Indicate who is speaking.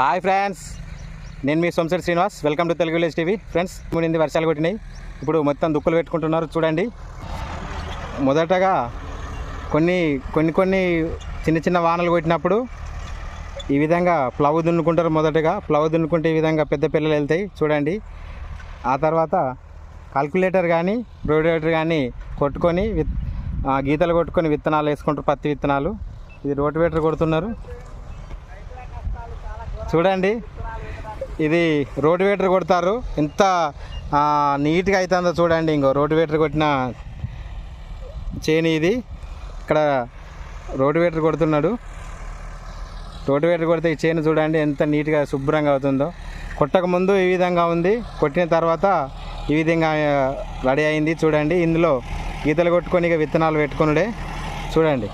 Speaker 1: Hi friends నేను మీ Somasetti Srinivas. Welcome to Telugu village TV. Friends మునింది వర్షాలు కొట్టినాయి. ఇప్పుడు మొత్తం దుక్కులు పెట్టుకుంటున్నారు చూడండి. మొదటగా కొన్ని కొన్ని కొన్ని చిన్న చిన్న వానలు కొట్టినప్పుడు ఈ విధంగా ప్లవ్ దున్నుకుంటారు మొదటగా. ప్లవ్ దున్నుకుంటే ఈ విధంగా పెద్ద పిల్లలు వెళ్తాయి చూడండి. ఆ తర్వాత కాల్కులేటర్ కానీ బ్రోడేటర్ కానీ కొట్టుకొని విత్ గీతలు కొట్టుకొని విత్తనాలు వేసుకుంటారు పత్తి విత్తనాలు. ఇది రోటివేటర్ కొడుతున్నారు. చూడండి. ఇది రోటివేటర్ కొడతారు. ఎంత నీట్గా అవుతుందో చూడండి ఇంకో రోటివేటర్ కొట్టిన చేని ఇది. ఇక్కడ రోటివేటర్ కొడుతున్నాడు. రోటివేటర్ కొడితే ఈ చేను చూడండి ఎంత నీట్గా శుభ్రంగా అవుతుందో. కొట్టక ముందు ఈ విధంగా ఉంది. కొట్టిన తర్వాత ఈ విధంగా రెడీ అయింది. చూడండి ఇందులో గీతలు కొట్టుకొని ఇక విత్తనాలు పెట్టుకునుడే. చూడండి.